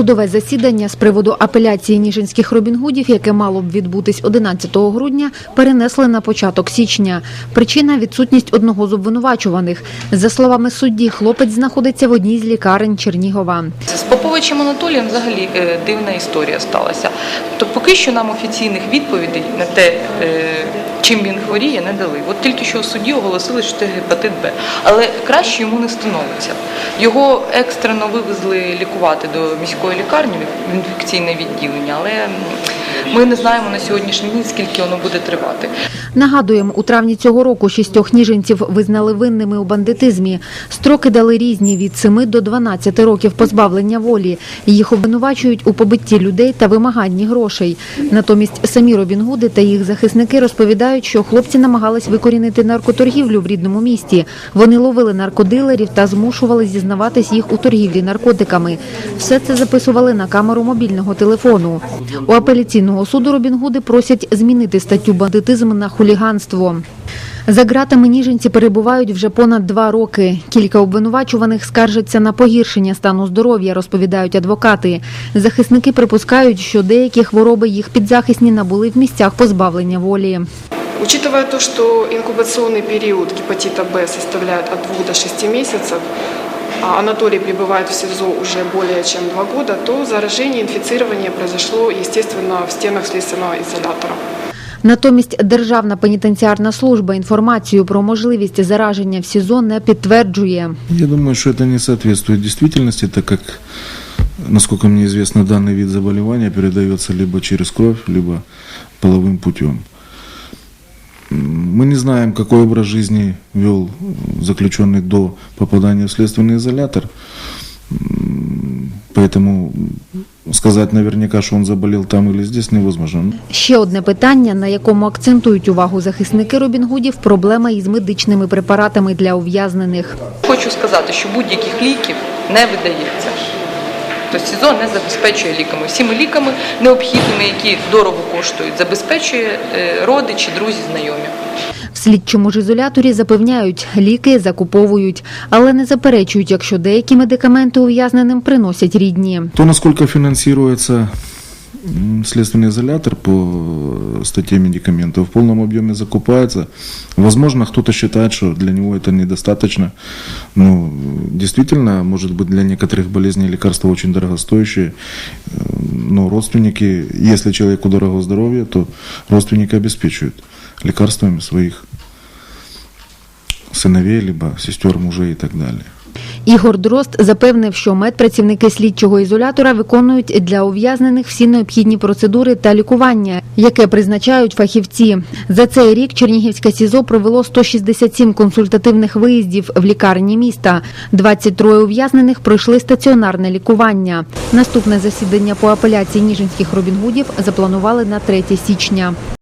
Судове засідання з приводу апеляції ніжинських робінгудів, яке мало б відбутись 11 грудня, перенесли на початок січня. Причина відсутність одного з обвинувачуваних. За словами судді, хлопець знаходиться в одній з лікарень Чернігова. З Поповичем Анатолієм взагалі е, дивна історія сталася. Тобто поки що нам офіційних відповідей на те, е, чим він хворіє, не дали. От тільки що у суді оголосили, що це гепатит Б. Але краще йому не становиться. Його екстрено вивезли лікувати до міської лікарні в інфекційне відділення, але ми не знаємо на сьогоднішній день, скільки воно буде тривати. Нагадуємо, у травні цього року шістьох ніжинців визнали винними у бандитизмі. Строки дали різні від 7 до 12 років позбавлення волі. Їх обвинувачують у побитті людей та вимаганні грошей. Натомість самі Робінгуди та їх захисники розповідають, що хлопці намагались викорінити наркоторгівлю в рідному місті. Вони ловили наркодилерів та змушували зізнаватись їх у торгівлі наркотиками. Все це записували на камеру мобільного телефону. У апеляційного суду Робінгуди просять змінити статтю бандитизм на хуліганство. За ґратами ніженці перебувають вже понад два роки. Кілька обвинувачуваних скаржаться на погіршення стану здоров'я, розповідають адвокати. Захисники припускають, що деякі хвороби їх підзахисні набули в місцях позбавлення волі. Учитывая то, что инкубационный период гепатита Б составляет от 2 до 6 месяцев, а Анатолий пребывает в СИЗО уже более чем 2 года, то заражение, инфицирование произошло, естественно, в стенах следственного изолятора. Натомість Державна пенітенціарна служба інформацію про можливість зараження в СІЗО не підтверджує. Я думаю, что это не соответствует действительности, так как, насколько мне известно, данный вид заболевания передается либо через кровь, либо половым путем. М, Мы не знаем, какой образ жизни вел заключенный до попадания в следственный изолятор, М, поэтому сказать наверняка, что он заболел там или здесь, невозможно. Ще одне питання, на якому акцентують увагу захисники Робінгудів – проблема із медичними препаратами для ув'язнених. Хочу сказати, що будь-яких ліків не видається. Тобто СІЗО не забезпечує ліками. Всіми ліками необхідними, які дорого коштують, забезпечує е, родичі, друзі, знайомі. В слідчому ж ізоляторі запевняють, ліки закуповують, але не заперечують, якщо деякі медикаменти ув'язненим приносять рідні. То, наскільки финансируется м, следственный изолятор по э, статье медикаментов, в полном объеме закупается. Возможно, кто-то считает, что для него это недостаточно. Но действительно, может быть, для некоторых болезней лекарства очень дорогостоящие. Э, Но родственники, если человеку дорого здоровье, то родственники обеспечивают лекарствами своих сыновей, либо сестер, мужей и так далее. Ігор Дрозд запевнив, що медпрацівники слідчого ізолятора виконують для ув'язнених всі необхідні процедури та лікування, яке призначають фахівці. За цей рік Чернігівське СІЗО провело 167 консультативних виїздів в лікарні міста. 23 ув'язнених пройшли стаціонарне лікування. Наступне засідання по апеляції ніжинських Робінгудів запланували на 3 січня.